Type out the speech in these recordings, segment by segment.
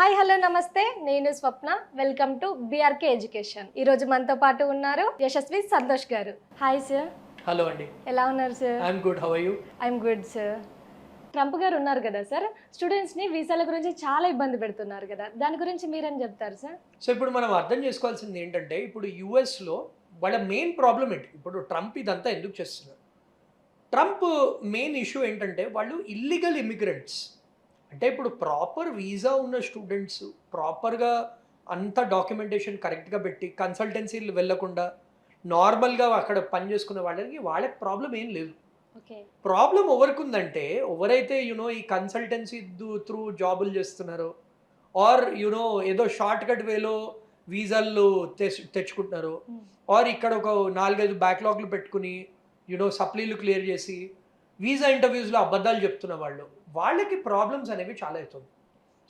Hi hello నమస్తే. నేను Swapna. Welcome to BRK education ఈ రోజు మనతో పాటు ఉన్నారు యశస్వి సంతోష్ గారు. హాయ్ సార్ హలో అండి. ఎలా ఉన్నారు sir I'm good how you I'm good sir Trump గారు ఉన్నారు కదా సార్ స్టూడెంట్స్ని వీసాల గురించి చాలా ఇబ్బంది పెడుతున్నారు కదా. దాని గురించి మీరేం చెప్తారు సార్ సో ఇప్పుడు మనం అర్థం చేసుకోవాల్సింది ఏంటంటే ఇప్పుడు యుఎస్లో వాళ్ళ మెయిన్ ప్రాబ్లం ఏంటి? ఇప్పుడు ట్రంప్ ఇదంతా ఎందుకు చేస్తున్నారు? ట్రంప్ మెయిన్ ఇష్యూ ఏంటంటే వాళ్ళు ఇల్లీగల్ ఇమిగ్రెంట్స్ అంటే ఇప్పుడు ప్రాపర్ వీసా ఉన్న స్టూడెంట్స్ ప్రాపర్గా అంత డాక్యుమెంటేషన్ కరెక్ట్గా పెట్టి కన్సల్టెన్సీలు వెళ్ళకుండా నార్మల్గా అక్కడ పని చేసుకునే వాళ్ళకి వాళ్ళకి ప్రాబ్లం ఏం లేదు. ప్రాబ్లం ఎవరికి ఉందంటే ఎవరైతే యునో ఈ కన్సల్టెన్సీ త్రూ జాబులు చేస్తున్నారో ఆర్ యునో ఏదో షార్ట్ కట్ వేలో తెచ్చు తెచ్చుకుంటున్నారు ఆర్ ఇక్కడ ఒక నాలుగైదు బ్యాక్లాగ్లు పెట్టుకుని యునో సప్లీలు క్లియర్ చేసి వీసా ఇంటర్వ్యూస్లో అబద్ధాలు చెప్తున్న వాళ్ళు వాళ్ళకి ప్రాబ్లమ్స్ అనేవి చాలా అవుతుంది.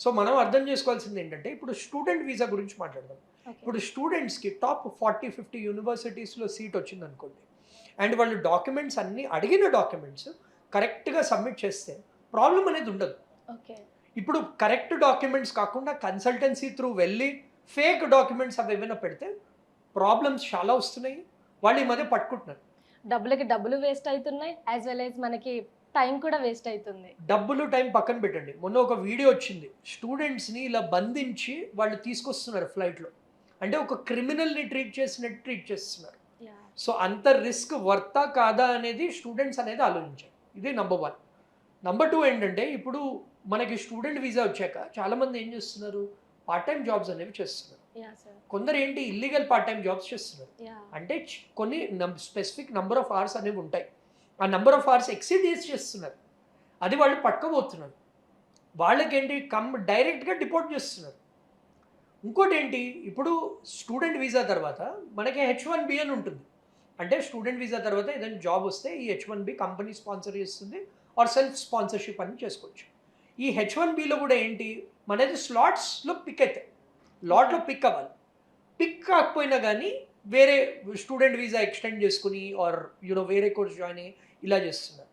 సో మనం అర్థం చేసుకోవాల్సింది ఏంటంటే ఇప్పుడు స్టూడెంట్ వీసా గురించి మాట్లాడదాం. ఇప్పుడు స్టూడెంట్స్కి టాప్ ఫార్టీ ఫిఫ్టీ యూనివర్సిటీస్లో సీట్ వచ్చింది అనుకోండి అండ్ వాళ్ళు డాక్యుమెంట్స్ అన్నీ అడిగిన డాక్యుమెంట్స్ కరెక్ట్గా సబ్మిట్ చేస్తే ప్రాబ్లం అనేది ఉండదు. ఓకే ఇప్పుడు కరెక్ట్ డాక్యుమెంట్స్ కాకుండా కన్సల్టెన్సీ త్రూ వెళ్ళి ఫేక్ డాక్యుమెంట్స్ అవి ఏమైనా పెడితే ప్రాబ్లమ్స్ చాలా వస్తున్నాయి. వాళ్ళు ఈ మధ్య పట్టుకుంటున్నారు. డబ్బులకి డబ్బులు వేస్ట్ అవుతున్నాయి యాజ్ వెల్ యాజ్ మనకి టైం కూడా వేస్ట్ అవుతుంది. డబ్బులు టైం పక్కన పెట్టండి. మొన్న ఒక వీడియో వచ్చింది. స్టూడెంట్స్ని ఇలా బంధించి వాళ్ళు తీసుకొస్తున్నారు ఫ్లైట్లో అంటే ఒక క్రిమినల్ని ట్రీట్ చేసినట్టు ట్రీట్ చేస్తున్నారు. సో అంత రిస్క్ వర్తా కాదా అనేది స్టూడెంట్స్ అనేది ఆలోచించారు ఇది నంబర్ వన్ నంబర్ టూ ఏంటంటే ఇప్పుడు మనకి స్టూడెంట్ వీసా వచ్చాక చాలామంది ఏం చేస్తున్నారు? పార్ట్ టైం జాబ్స్ అనేవి చేస్తున్నారు. కొందరు ఏంటి? ఇల్లీగల్ పార్ట్ టైం జాబ్స్ చేస్తున్నారు అంటే కొన్ని స్పెసిఫిక్ నంబర్ ఆఫ్ అవర్స్ అనేవి ఉంటాయి. ఆ నెంబర్ ఆఫ్ అవర్స్ ఎక్సీడ్ చేసి చేస్తున్నారు. అది వాళ్ళు పట్టుకోబోతున్నారు వాళ్ళకేంటి? కమ్ డైరెక్ట్గా డిపోర్ట్ చేస్తున్నారు. ఇంకోటి ఏంటి ఇప్పుడు స్టూడెంట్ వీసా తర్వాత మనకి హెచ్ వన్ బి అని ఉంటుంది. అంటే స్టూడెంట్ వీసా తర్వాత ఏదైనా జాబ్ వస్తే ఈ H one B company sponsor చేస్తుంది ఆర్ సెల్ఫ్ స్పాన్సర్షిప్ అని చేసుకోవచ్చు. ఈ హెచ్ వన్ బిలో కూడా ఏంటి? మనది స్లాట్స్లో పిక్ అవుతాయి లాట్లో పిక్ అవ్వాలి. పిక్ కాకపోయినా కానీ వేరే స్టూడెంట్ వీసా ఎక్స్టెండ్ చేసుకుని ఆర్ యూనో వేరే కోర్స్ జాయిన్ అయ్యి ఇలా చేస్తున్నారు.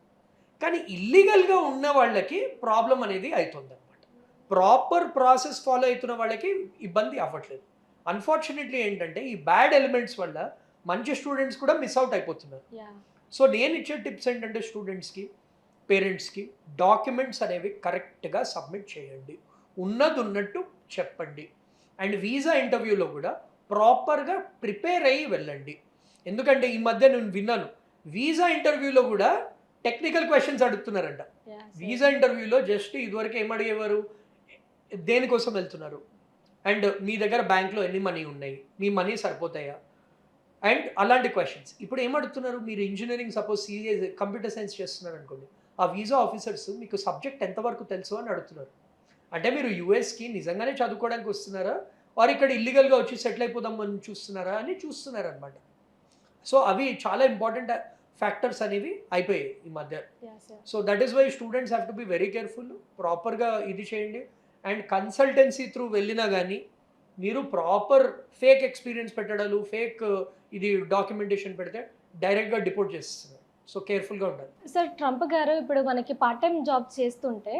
కానీ ఇల్లీగల్గా ఉన్న వాళ్ళకి ప్రాబ్లం అనేది అవుతుంది అనమాట ప్రాపర్ ప్రాసెస్ ఫాలో అవుతున్న వాళ్ళకి ఇబ్బంది అవ్వట్లేదు. అన్ఫార్చునేట్లీ ఏంటంటే ఈ బ్యాడ్ ఎలిమెంట్స్ వల్ల మంచి స్టూడెంట్స్ కూడా మిస్ అవుట్ అయిపోతున్నారు. సో నేను ఇచ్చే టిప్స్ ఏంటంటే స్టూడెంట్స్కి పేరెంట్స్కి డాక్యుమెంట్స్ అనేవి కరెక్ట్గా సబ్మిట్ చేయండి. ఉన్నది ఉన్నట్టు చెప్పండి అండ్ వీసా ఇంటర్వ్యూలో కూడా ప్రాపర్గా ప్రిపేర్ అయ్యి వెళ్ళండి. ఎందుకంటే ఈ మధ్య నేను విన్నాను వీసా ఇంటర్వ్యూలో కూడా టెక్నికల్ క్వశ్చన్స్ అడుగుతున్నారంట. వీసా ఇంటర్వ్యూలో జస్ట్ ఇదివరకు ఏం అడిగేవారు? దేనికోసం వెళ్తున్నారు? అండ్ మీ దగ్గర బ్యాంక్లో ఎన్ని మనీ ఉన్నాయి? మీ మనీ సరిపోతాయా? అండ్ అలాంటి క్వశ్చన్స్. ఇప్పుడు ఏం అడుగుతున్నారు? మీరు engineering suppose serious computer science చేస్తున్నారు అనుకోండి. ఆ వీసా ఆఫీసర్స్ మీకు సబ్జెక్ట్ ఎంతవరకు తెలుసు అని అడుగుతున్నారు. అంటే మీరు యూఎస్కి నిజంగానే చదువుకోవడానికి వస్తున్నారా? వారు ఇక్కడ ఇల్లీగల్గా వచ్చి సెటిల్ అయిపోదాం అని చూస్తున్నారా అని చూస్తున్నారు అనమాట సో అవి చాలా ఇంపార్టెంట్ ఫ్యాక్టర్స్ అనేవి అయిపోయాయి ఈ మధ్య. So that is why students have to be very careful ప్రాపర్గా ఇది చేయండి. అండ్ కన్సల్టెన్సీ త్రూ వెళ్ళినా కానీ మీరు ప్రాపర్ ఫేక్ ఎక్స్పీరియన్స్ పెట్టడాలు ఫేక్ ఇది డాక్యుమెంటేషన్ పెడితే డైరెక్ట్గా డిపోర్ట్ చేస్తున్నారు సో కేర్ఫుల్గా ఉండాలి. సార్ ట్రంప్ గారు ఇప్పుడు మనకి పార్ట్ టైం జాబ్ చేస్తుంటే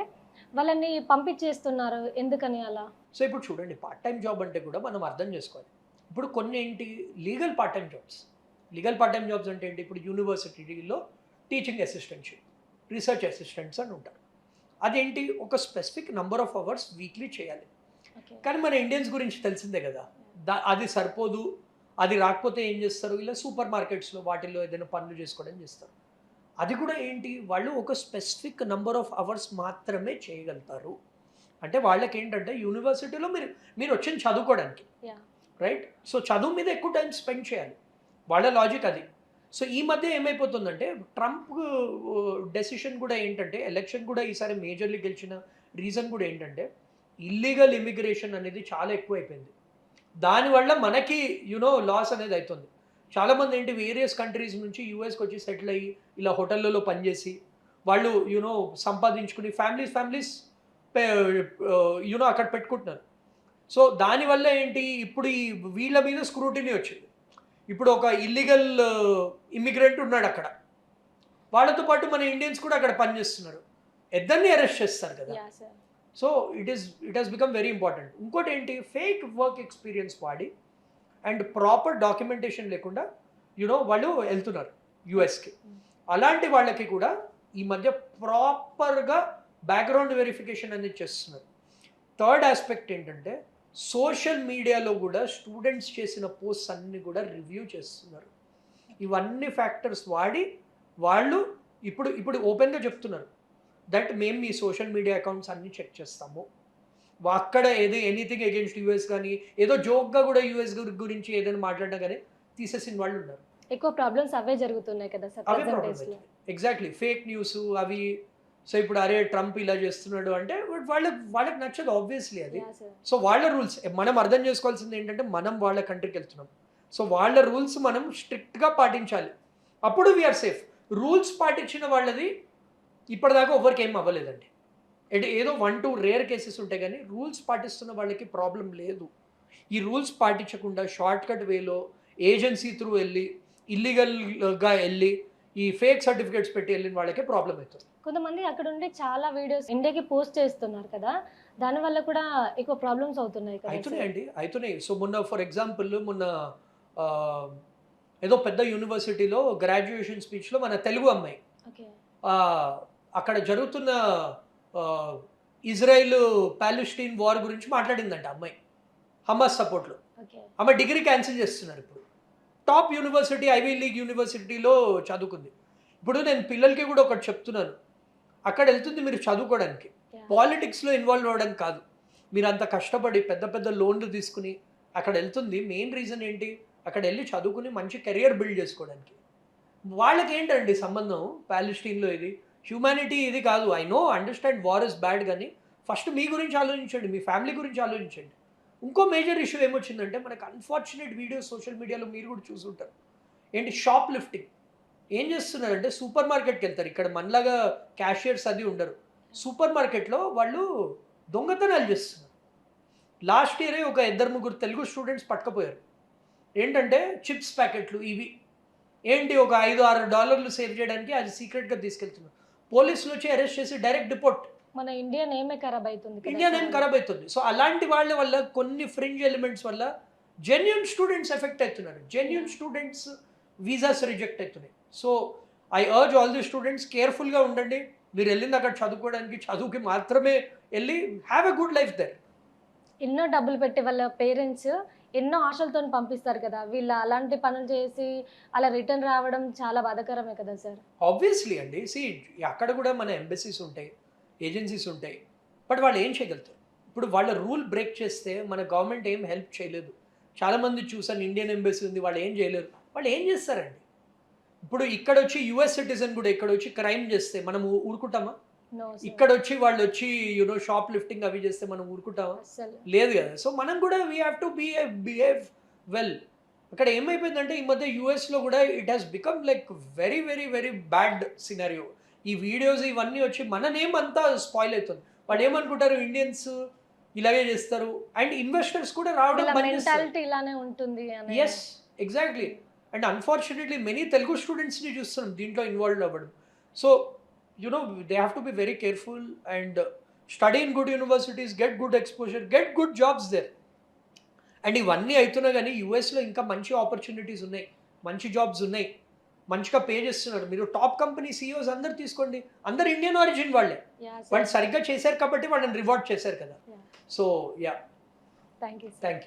వాళ్ళని పంపించేస్తున్నారు. ఎందుకని అలా? సో ఇప్పుడు చూడండి పార్ట్ టైం జాబ్ అంటే కూడా మనం అర్థం చేసుకోవాలి. ఇప్పుడు కొన్ని ఏంటి legal part time jobs legal part time jobs అంటే ఏంటి? ఇప్పుడు యూనివర్సిటీలో టీచింగ్ అసిస్టెంట్షిప్ రీసెర్చ్ అసిస్టెంట్స్ అని ఉంటారు. అదేంటి? ఒక specific number of hours weekly చేయాలి. కానీ మన ఇండియన్స్ గురించి తెలిసిందే కదా. దా అది సరిపోదు అది రాకపోతే ఏం చేస్తారు? ఇలా సూపర్ మార్కెట్స్లో వాటిల్లో ఏదైనా పనులు చేసుకోవడం చేస్తారు. అది కూడా ఏంటి? వాళ్ళు ఒక స్పెసిఫిక్ నంబర్ ఆఫ్ అవర్స్ మాత్రమే చేయగలుగుతారు. అంటే వాళ్ళకి ఏంటంటే యూనివర్సిటీలో మీరు మీరు వచ్చింది చదువుకోవడానికి రైట్ సో చదువు మీద ఎక్కువ టైం స్పెండ్ చేయాలి. వాళ్ళ లాజిక్ అది. సో ఈ మధ్య ఏమైపోతుందంటే ట్రంప్ డెసిషన్ కూడా ఏంటంటే ఎలక్షన్ కూడా ఈసారి మేజర్లీ గెలిచిన రీజన్ కూడా ఏంటంటే ఇల్లీగల్ ఇమిగ్రేషన్ అనేది చాలా ఎక్కువైపోయింది. దానివల్ల మనకి యునో లాస్ అనేది అవుతుంది చాలామంది ఏంటి వేరియస్ కంట్రీస్ నుంచి యూఎస్కి వచ్చి సెటిల్ అయ్యి ఇలా హోటళ్ళలో పనిచేసి వాళ్ళు యునో సంపాదించుకుని ఫ్యామిలీస్ ఫ్యామిలీస్ యునో అక్కడ పెట్టుకుంటున్నారు. సో దానివల్ల ఏంటి? ఇప్పుడు ఈ వీళ్ళ మీద స్క్రూటినీ వచ్చింది. ఇప్పుడు ఒక ఇల్లీగల్ ఇమిగ్రెంట్ ఉన్నాడు అక్కడ. వాళ్ళతో పాటు మన ఇండియన్స్ కూడా అక్కడ పనిచేస్తున్నారు. ఇద్దరిని అరెస్ట్ చేస్తారు కదా. So it is it has become very important ఇంకోటి ఏంటి? ఫేక్ వర్క్ ఎక్స్పీరియన్స్ వాడి అండ్ ప్రాపర్ డాక్యుమెంటేషన్ లేకుండా యునో వాళ్ళు వెళ్తున్నారు. యుఎస్కి అలాంటి వాళ్ళకి కూడా ఈ మధ్య ప్రాపర్గా బ్యాక్గ్రౌండ్ వెరిఫికేషన్ అనేది చేస్తున్నారు. థర్డ్ ఆస్పెక్ట్ ఏంటంటే సోషల్ మీడియాలో కూడా స్టూడెంట్స్ చేసిన పోస్ట్స్ అన్ని కూడా రివ్యూ చేస్తున్నారు. ఇవన్నీ ఫ్యాక్టర్స్ వాడి వాళ్ళు ఇప్పుడు ఇప్పుడు ఓపెన్గా చెప్తున్నారు దట్ మేము మీ సోషల్ మీడియా అకౌంట్స్ అన్ని చెక్ చేస్తాము. అక్కడ ఏదో ఎనీథింగ్ అగేన్స్ట్ యూఎస్ కానీ ఏదో జోక్గా కూడా యూఎస్ గురించి ఏదైనా మాట్లాడినా కానీ తీసేసిన వాళ్ళు ఉన్నారు. ఎక్కువ ప్రాబ్లమ్స్ అవే జరుగుతున్నాయి కదా సార్ ఎగ్జాక్ట్లీ ఫేక్ న్యూస్ అవి సో ఇప్పుడు అరే ట్రంప్ ఇలా చేస్తున్నాడు అంటే వాళ్ళకి వాళ్ళకి నచ్చదు ఆబ్వియస్లీ అది. సో వాళ్ళ రూల్స్ మనం అర్థం చేసుకోవాల్సింది ఏంటంటే మనం వాళ్ళ కంట్రీకి వెళ్తున్నాం. సో వాళ్ళ రూల్స్ మనం స్ట్రిక్ట్గా పాటించాలి. అప్పుడు వీఆర్ సేఫ్ రూల్స్ పాటించిన వాళ్ళది ఇప్పటిదాకా ఎవరికి ఏం అవ్వలేదండి. అంటే ఏదో వన్ టూ రేర్ కేసెస్ ఉంటాయి కానీ రూల్స్ పాటిస్తున్న వాళ్ళకి ప్రాబ్లం లేదు. ఈ రూల్స్ పాటించకుండా షార్ట్ కట్ వేలో ఏజెన్సీ త్రూ వెళ్ళి ఇల్లీగల్గా వెళ్ళి ఈ ఫేక్ సర్టిఫికేట్స్ పెట్టి వెళ్ళిన వాళ్ళకే ప్రాబ్లం అవుతుంది. కొంతమంది అక్కడ ఉండి చాలా వీడియోస్ ఇండియాకి పోస్ట్ చేస్తున్నారు కదా దాని వల్ల కూడా ఎక్కువ ప్రాబ్లమ్స్ అవుతున్నాయి కదా అవుతున్నాయండి అవుతున్నాయి సో మొన్న ఫర్ ఎగ్జాంపుల్ మొన్న ఏదో పెద్ద యూనివర్సిటీలో గ్రాడ్యుయేషన్ స్పీచ్లో మన తెలుగు అమ్మాయి అక్కడ జరుగుతున్న ఇజ్రాయెల్ పాలెస్టీన్ వార్ గురించి మాట్లాడిందంట అమ్మాయి హమాస్ సపోర్ట్లో. ఆమె డిగ్రీ క్యాన్సిల్ చేస్తున్నారు ఇప్పుడు. టాప్ యూనివర్సిటీ ఐవీ లీగ్ యూనివర్సిటీలో చదువుకుంది. ఇప్పుడు నేను పిల్లలకి కూడా ఒకటి చెప్తున్నాను. అక్కడ వెళ్తుంది మీరు చదువుకోవడానికి. పాలిటిక్స్లో ఇన్వాల్వ్ అవ్వడానికి కాదు. మీరు అంత కష్టపడి పెద్ద పెద్ద లోన్లు తీసుకుని అక్కడ వెళ్తుంది. మెయిన్ రీజన్ ఏంటి? అక్కడ వెళ్ళి చదువుకుని మంచి కెరియర్ బిల్డ్ చేసుకోవడానికి. వాళ్ళకి ఏంటండి సంబంధం పాలిస్టీన్లో ఇది? హ్యూమానిటీ ఇది కాదు. I know understand war is bad కానీ ఫస్ట్ మీ గురించి ఆలోచించండి. మీ ఫ్యామిలీ గురించి ఆలోచించండి. ఇంకో మేజర్ ఇష్యూ ఏమొచ్చిందంటే మనకు అన్ఫార్చునేట్ వీడియోస్ సోషల్ మీడియాలో మీరు కూడా చూసుంటారు. ఏంటి? షాప్ లిఫ్టింగ్ ఏం చేస్తున్నారంటే సూపర్ మార్కెట్కి వెళ్తారు. ఇక్కడ మనలాగా క్యాషియర్స్ అది ఉండరు. సూపర్ మార్కెట్లో వాళ్ళు దొంగతనాలు చేస్తున్నారు. లాస్ట్ ఇయరే ఒక ఇద్దరు ముగ్గురు తెలుగు స్టూడెంట్స్ పట్టుకపోయారు. ఏంటంటే చిప్స్ ప్యాకెట్లు ఇవి. ఏంటి? ఒక ఐదు ఆరు డాలర్లు సేవ్ చేయడానికి అది సీక్రెట్గా తీసుకెళ్తున్నారు. పోలీసులు వచ్చి అరెస్ట్ చేసి డైరెక్ట్ డిపోర్ట్ మన ఇండియా నేమే ఖరాబ్ అవుతుంది ఇండియా. నేమ్ ఖరాబ్ అవుతుంది. సో అలాంటి వాళ్ళ వల్ల కొన్ని ఫ్రింజ్ ఎలిమెంట్స్ వల్ల జెన్యున్ స్టూడెంట్స్ ఎఫెక్ట్ అవుతున్నారు. జెన్యున్ స్టూడెంట్స్ వీసాస్ రిజెక్ట్ అవుతున్నాయి. So I urge all the students కేర్ఫుల్గా ఉండండి. మీరు వెళ్ళింది అక్కడ చదువుకోవడానికి చదువుకి మాత్రమే వెళ్ళి have a good life there ఎన్నో డబ్బులు పెట్టి వాళ్ళ పేరెంట్స్ ఎన్నో ఆశలతో పంపిస్తారు కదా. వీళ్ళు అలాంటి పనులు చేసి అలా రిటర్న్ రావడం చాలా బాధాకరమే కదా సార్? ఆబ్వియస్లీ అండి. సి అక్కడ కూడా మన ఎంబసీస్ ఉంటాయి. ఏజెన్సీస్ ఉంటాయి. బట్ వాళ్ళు ఏం చేయగలుగుతారు? ఇప్పుడు వాళ్ళ రూల్ బ్రేక్ చేస్తే మన గవర్నమెంట్ ఏం హెల్ప్ చేయలేదు. చాలామంది చూసాను ఇండియన్ ఎంబసీ ఉంది వాళ్ళు ఏం చేయలేరు. వాళ్ళు ఏం చేస్తారండి? ఇప్పుడు ఇక్కడ వచ్చి యుఎస్ సిటిజన్ కూడా ఇక్కడ వచ్చి క్రైమ్ చేస్తే మనం ఊరుకుంటామా? ఇక్కడ వచ్చి వాళ్ళు వచ్చి యూనో షాప్ లిఫ్టింగ్ అవి చేస్తే మనం ఊరుకుంటామా? లేదు కదా. సో మనం కూడా we have to behave behave well అక్కడ ఏమైపోయిందంటే ఈ మధ్య యూఎస్లో కూడా it has become like very very very bad scenario ఈ వీడియోస్ ఇవన్నీ వచ్చి మన నేమ్ అంతా స్పాయిల్ అవుతుంది. వాళ్ళు ఏమనుకుంటారు? ఇండియన్స్ ఇలాగే చేస్తారు. అండ్ ఇన్వెస్టర్స్ కూడా రావడం ఇలానే ఉంటుంది yes exactly and unfortunately many Telugu స్టూడెంట్స్ని చూస్తున్నాం. దీంట్లో ఇన్వాల్వ్ అవ్వడం. So you know they have to be very careful and study in good universities get good exposure get good jobs there and ఇవన్నీ అవుతున్నా కానీ యూఎస్లో ఇంకా మంచి ఆపర్చునిటీస్ ఉన్నాయి. మంచి జాబ్స్ ఉన్నాయి. మంచిగా పే చేస్తున్నారు మీరు టాప్ కంపెనీ సీఈఓస్ అందరు తీసుకోండి అందరు ఇండియన్ ఆరిజిన్ వాళ్ళే. వాళ్ళు సరిగ్గా చేశారు కాబట్టి వాళ్ళని రివార్డ్ చేశారు కదా. So ya you, sir. Thank you